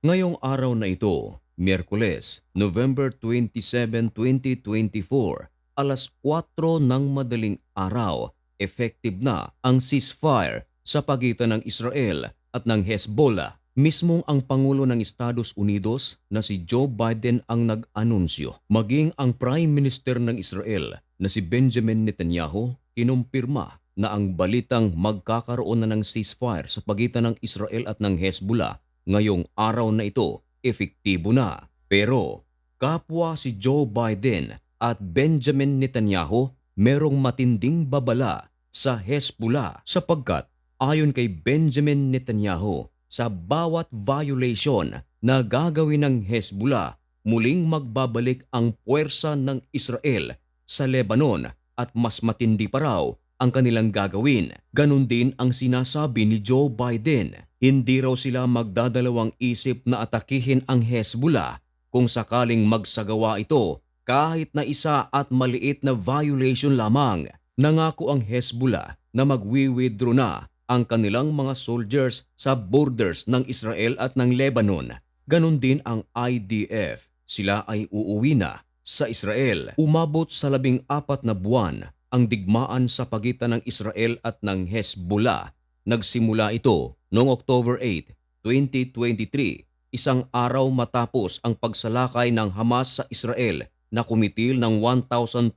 Ngayong araw na ito, Miyerkules, November 27, 2024, alas 4 ng madaling araw, effective na ang ceasefire sa pagitan ng Israel at ng Hezbollah. Mismong ang Pangulo ng Estados Unidos na si Joe Biden ang nag-anunsyo. Maging ang Prime Minister ng Israel na si Benjamin Netanyahu kinumpirma na ang balitang magkakaroon na ng ceasefire sa pagitan ng Israel at ng Hezbollah ngayong araw na ito efektibo na. Pero kapwa si Joe Biden at Benjamin Netanyahu merong matinding babala sa Hezbollah sapagkat ayon kay Benjamin Netanyahu sa bawat violation na gagawin ng Hezbollah muling magbabalik ang puwersa ng Israel sa Lebanon at mas matindi pa raw ang kanilang gagawin. Ganon din ang sinasabi ni Joe Biden. Hindi raw sila magdadalawang isip na atakihin ang Hezbollah kung sakaling magsagawa ito kahit na isa at maliit na violation lamang. Nangako ang Hezbollah na magwi-withdraw na ang kanilang mga soldiers sa borders ng Israel at ng Lebanon. Ganon din ang IDF. Sila ay uuwi na sa Israel. Umabot sa labing apat na buwan ang digmaan sa pagitan ng Israel at ng Hezbollah. Nagsimula ito noong October 8, 2023, isang araw matapos ang pagsalakay ng Hamas sa Israel na kumitil ng 1,200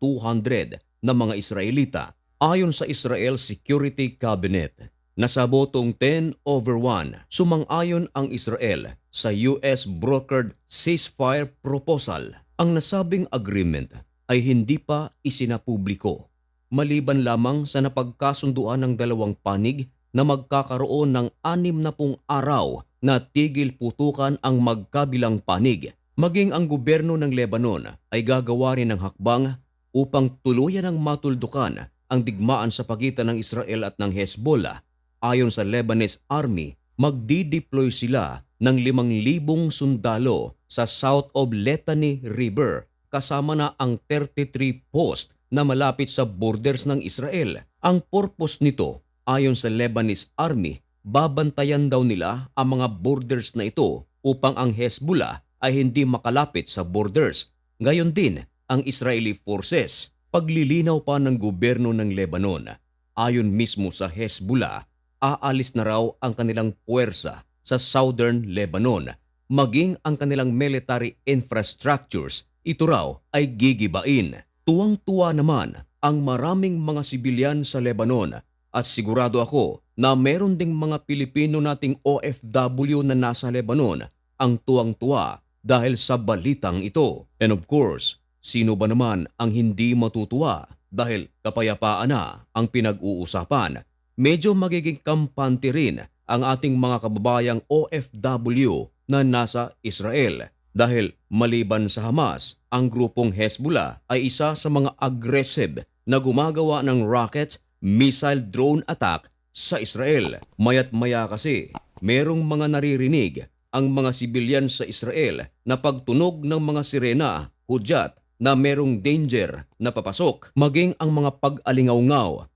na mga Israelita. Ayon sa Israel Security Cabinet, nasa botong 10 over 1, sumang-ayon ang Israel sa US brokered ceasefire proposal. Ang nasabing agreement ay hindi pa isinapubliko maliban lamang sa napagkasunduan ng dalawang panig na magkakaroon ng anim na pung araw na tigil putukan ang magkabilang panig. Maging ang gobyerno ng Lebanon ay gagawa rin ng hakbang upang tuluyan ng matuldukan ang digmaan sa pagitan ng Israel at ng Hezbollah. Ayon sa Lebanese Army, magdi-deploy sila ng 5,000 sundalo sa south of Litani River kasama na ang 33 post na malapit sa borders ng Israel. Ang purpose nito Ayon sa Lebanese Army, babantayan daw nila ang mga borders na ito upang ang Hezbollah ay hindi makalapit sa borders. Gayon din ang Israeli forces. Paglilinaw pa ng gobyerno ng Lebanon, ayon mismo sa Hezbollah, aalis na raw ang kanilang puwersa sa southern Lebanon, maging ang kanilang military infrastructures, ito raw ay gigibain. Tuwang-tuwa naman ang maraming mga sibilyan sa Lebanon at sigurado ako na meron ding mga Pilipino nating OFW na nasa Lebanon ang tuwang-tuwa dahil sa balitang ito. And of course, sino ba naman ang hindi matutuwa dahil kapayapaan na ang pinag-uusapan? Medyo magiging kampante rin ang ating mga kababayang OFW na nasa Israel dahil maliban sa Hamas, ang grupong Hezbollah ay isa sa mga aggressive na gumagawa ng rocket missile drone attack sa Israel. Mayat maya kasi, merong mga naririnig ang mga sibilyan sa Israel na pagtunog ng mga sirena, hudyat na merong danger na papasok, maging ang mga pag-alingaw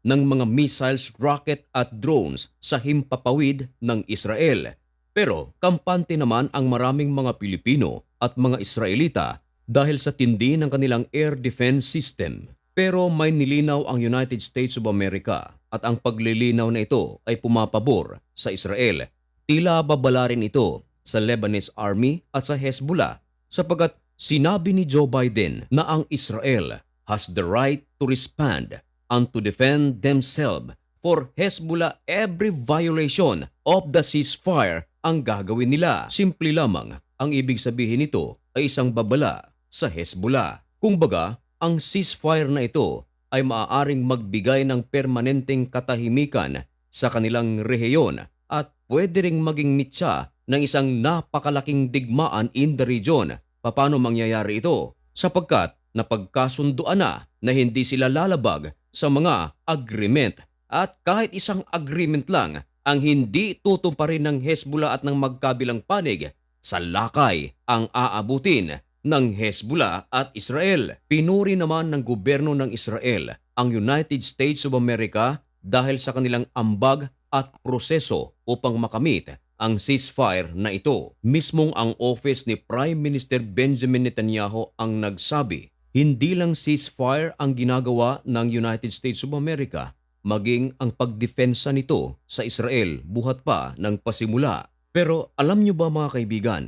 ng mga missiles, rocket at drones sa himpapawid ng Israel. Pero kampante naman ang maraming mga Pilipino at mga Israelita dahil sa tindi ng kanilang air defense system. Pero may nilinaw ang United States of America at ang paglilinaw na ito ay pumapabor sa Israel. Tila babala rin ito sa Lebanese Army at sa Hezbollah sapagat sinabi ni Joe Biden na ang Israel has the right to respond and to defend themselves for Hezbollah every violation of the ceasefire ang gagawin nila. Simple lamang ang ibig sabihin nito ay isang babala sa Hezbollah. Kung baga, ang ceasefire na ito ay maaaring magbigay ng permanenteng katahimikan sa kanilang rehiyon at pwede ring maging mitya ng isang napakalaking digmaan in the region. Paano mangyayari ito? Sapagkat napagkasunduan na na hindi sila lalabag sa mga agreement at kahit isang agreement lang ang hindi tutuparin ng Hezbollah at ng magkabilang panig sa lakay ang aabutin ng Hezbollah at Israel. Pinuri naman ng gobyerno ng Israel ang United States of America dahil sa kanilang ambag at proseso upang makamit ang ceasefire na ito. Mismong ang office ni Prime Minister Benjamin Netanyahu ang nagsabi, hindi lang ceasefire ang ginagawa ng United States of America, maging ang pagdepensa nito sa Israel buhat pa ng pasimula. Pero alam nyo ba mga kaibigan,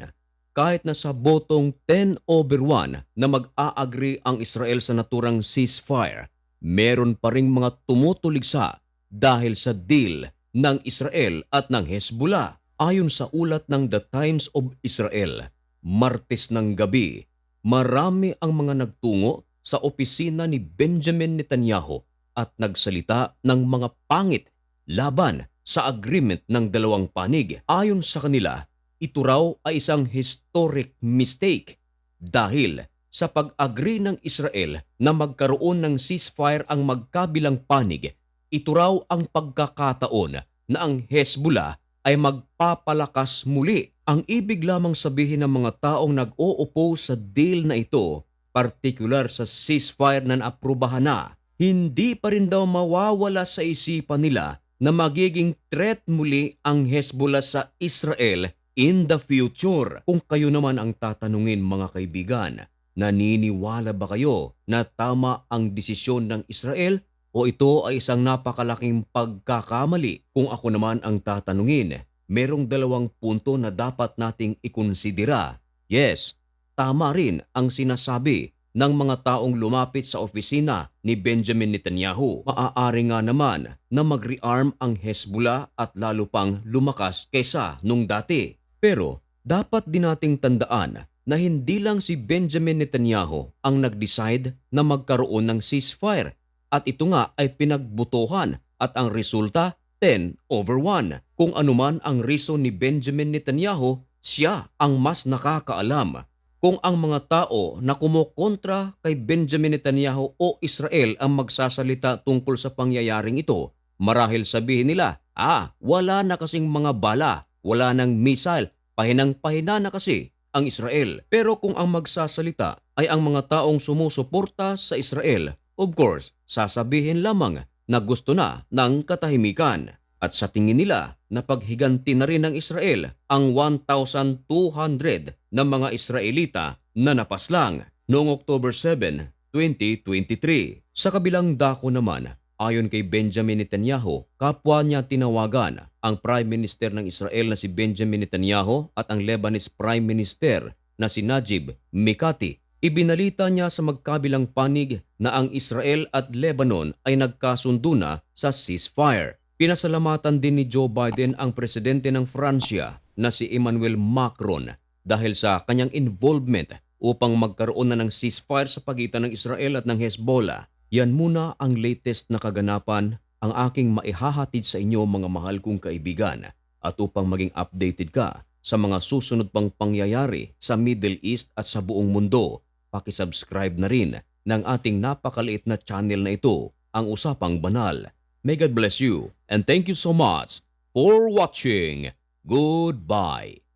kahit na sa botong 10 over 1 na mag-a-agree ang Israel sa naturang ceasefire, meron pa ring mga tumutuligsa dahil sa deal ng Israel at ng Hezbollah. Ayon sa ulat ng The Times of Israel, Martes ng gabi, marami ang mga nagtungo sa opisina ni Benjamin Netanyahu at nagsalita ng mga pangit laban sa agreement ng dalawang panig. Ayon sa kanila, ito raw ay isang historic mistake dahil sa pag-agree ng Israel na magkaroon ng ceasefire ang magkabilang panig, ito raw ang pagkakataon na ang Hezbollah ay magpapalakas muli. Ang ibig lamang sabihin ng mga taong nag-uupo sa deal na ito, partikular sa ceasefire na naaprubahan na, hindi pa rin daw mawawala sa isipan nila na magiging threat muli ang Hezbollah sa Israel in the future. Kung kayo naman ang tatanungin mga kaibigan, naniniwala ba kayo na tama ang desisyon ng Israel o ito ay isang napakalaking pagkakamali? Kung ako naman ang tatanungin, merong dalawang punto na dapat nating ikonsidera. Yes, tama rin ang sinasabi ng mga taong lumapit sa opisina ni Benjamin Netanyahu. Maaari nga naman na mag-rearm ang Hezbollah at lalo pang lumakas kaysa nung dati. Pero dapat din nating tandaan na hindi lang si Benjamin Netanyahu ang nag-decide na magkaroon ng ceasefire at ito nga ay pinagbutuhan at ang resulta 10 over 1. Kung anuman ang reason ni Benjamin Netanyahu, siya ang mas nakakaalam. Kung ang mga tao na kumukontra kay Benjamin Netanyahu o Israel ang magsasalita tungkol sa pangyayaring ito, marahil sabihin nila, ah, wala na kasing mga bala, wala nang missile, pahinang-pahina na kasi ang Israel. Pero kung ang magsasalita ay ang mga taong sumusuporta sa Israel, of course, sasabihin lamang na gusto na ng katahimikan. At sa tingin nila, napaghiganti na rin ng Israel ang 1,200 na mga Israelita na napaslang noong October 7, 2023. Sa kabilang dako naman, ayon kay Benjamin Netanyahu, kapwa niya tinawagan ang Prime Minister ng Israel na si Benjamin Netanyahu at ang Lebanese Prime Minister na si Najib Mikati Ibinalita niya sa magkabilang panig na ang Israel at Lebanon ay nagkasundo na sa ceasefire. Pinasalamatan din ni Joe Biden ang presidente ng Fransya na si Emmanuel Macron dahil sa kanyang involvement upang magkaroon na ng ceasefire sa pagitan ng Israel at ng Hezbollah. Yan muna ang latest na kaganapan ang aking maihahatid sa inyo mga mahal kong kaibigan at upang maging updated ka sa mga susunod pang pangyayari sa Middle East at sa buong mundo pakisubscribe na rin ng ating napakaliit na channel na ito, ang Usapang Banal. May God bless you and thank you so much for watching. Goodbye.